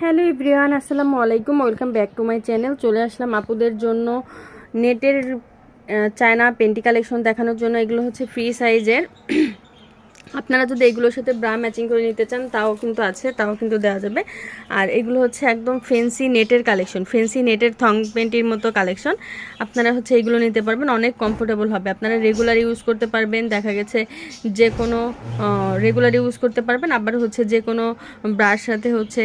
Hello ইব্রিয়ান আসসালামু আলাইকুম। Welcome back to my channel. চলে আসলাম আপুদের জন্য নেটের চায়না পেন্টি কালেকশন দেখানোর জন্য। এগুলো হচ্ছে ফ্রি সাইজের। আপনারা যদি এগুলোর সাথে ব্রা ম্যাচিং করে নিতে চান, তাও কিন্তু আছে, তাও কিন্তু দেওয়া যাবে। আর এগুলো হচ্ছে একদম ফেন্সি নেটের কালেকশন ফেন্সি নেটের থং পেন্টির মতো কালেকশন আপনারা হচ্ছে এগুলো নিতে পারবেন, অনেক কমফোর্টেবল হবে। আপনারা রেগুলার ইউজ করতে পারবেন, দেখা গেছে যে কোনো রেগুলার ইউজ করতে পারবেন, আবার হচ্ছে যে কোনো ব্রার সাথে হচ্ছে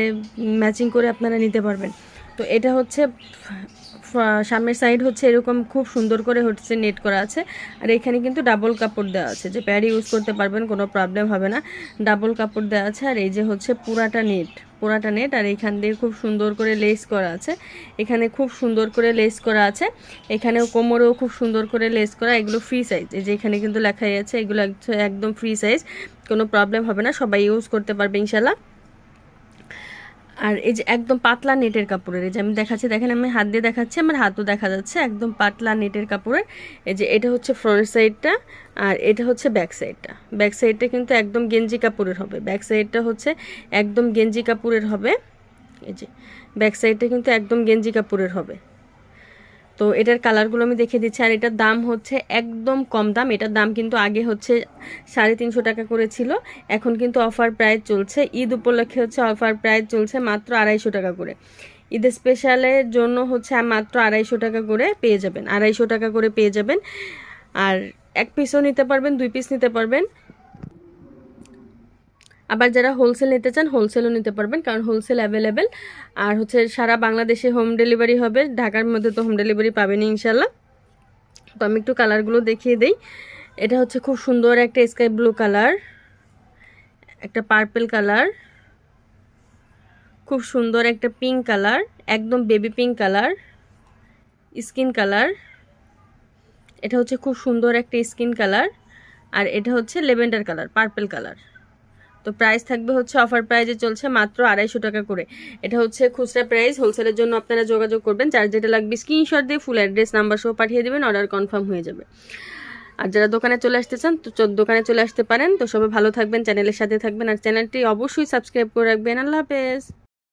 ম্যাচিং করে আপনারা নিতে পারবেন। তো এটা হচ্ছে সামনের সাইড হচ্ছে এরকম খুব সুন্দর করে হচ্ছে নেট করা আছে। আর এখানে কিন্তু ডাবল কাপড় দেওয়া আছে। যে প্যাড ইউজ করতে পারবেন, কোনো প্রবলেম হবে না। ডাবল কাপড় দেওয়া আছে। আর এই যে হচ্ছে পুরাটা নেট পুরাটা নেট আর এখান দিয়ে খুব সুন্দর করে লেস করা আছে। এখানে খুব সুন্দর করে লেস করা আছে। এখানেও কোমরেও খুব সুন্দর করে লেস করা। এগুলো ফ্রি সাইজ এই যে এখানে কিন্তু লেখাই আছে, এগুলো এক- একদম ফ্রি সাইজ কোনো প্রবলেম হবে না। সবাই ইউজ করতে পারবে ইনশাল্লাহ আর এই যে একদম পাতলা নেটের কাপড়ের, এই যে আমি দেখাচ্ছি, দেখেন আমি হাত দিয়ে দেখাচ্ছি, আমার হাতও দেখা যাচ্ছে একদম পাতলা নেটের কাপড়ের। এই যে এটা হচ্ছে ফ্রন্ট সাইডটা আর এটা হচ্ছে ব্যাক সাইডটা ব্যাক সাইডটা কিন্তু একদম গেঞ্জি কাপড়ের হবে। ব্যাক সাইডটা হচ্ছে একদম গেঞ্জি কাপড়ের হবে। এই যে ব্যাক সাইডটা কিন্তু একদম গেঞ্জি কাপড়ের হবে। তো এটার কালারগুলো আমি দেখে দিচ্ছি। আর এটার দাম হচ্ছে একদম কম দাম। এটার দাম কিন্তু আগে হচ্ছে সাড়ে তিনশো টাকা করে ছিল। এখন কিন্তু অফার প্রাইস চলছে। ঈদ উপলক্ষে হচ্ছে অফার প্রাইস চলছে মাত্র আড়াইশো টাকা করে। ঈদ স্পেশালের জন্য হচ্ছে মাত্র আড়াইশো টাকা করে পেয়ে যাবেন। আড়াইশো টাকা করে পেয়ে যাবেন। আর এক পিসও নিতে পারবেন, দুই পিস নিতে পারবেন। আবার যারা হোলসেল নিতে চান হোলসেলও নিতে পারবেন, কারণ হোলসেল অ্যাভেলেবেল আর হচ্ছে সারা বাংলাদেশে হোম ডেলিভারি হবে, ঢাকার মধ্যে তো হোম ডেলিভারি পাবেন ইনশাল্লাহ তো আমি একটু কালারগুলো দেখিয়ে দিই। এটা হচ্ছে খুব সুন্দর একটা স্কাই ব্লু কালার একটা পার্পেল কালার খুব সুন্দর একটা পিঙ্ক কালার একদম baby pink colour skin colour এটা হচ্ছে খুব সুন্দর একটা স্কিন কালার আর এটা হচ্ছে লেভেন্ডার কালার পার্পেল কালার তো প্রাইস থাকবে হচ্ছে অফার প্রাইজে চলছে মাত্র আড়াইশো টাকা করে। এটা হচ্ছে খুচরা প্রাইস হোলসেলের জন্য আপনারা যোগাযোগ করবেন। যার যেটা লাগবে স্ক্রিনশট দিয়ে ফুল অ্যাড্রেস নাম্বার সহ পাঠিয়ে দেবেন অর্ডার কনফার্ম হয়ে যাবে। আর যারা দোকানে চলে আসতে চান, তো দোকানে চলে আসতে পারেন। তো সবাই ভালো থাকবেন চ্যানেলের সাথে থাকবেন। আর চ্যানেলটি অবশ্যই সাবস্ক্রাইব করে রাখবেন। আল্লাহ হাফেজ।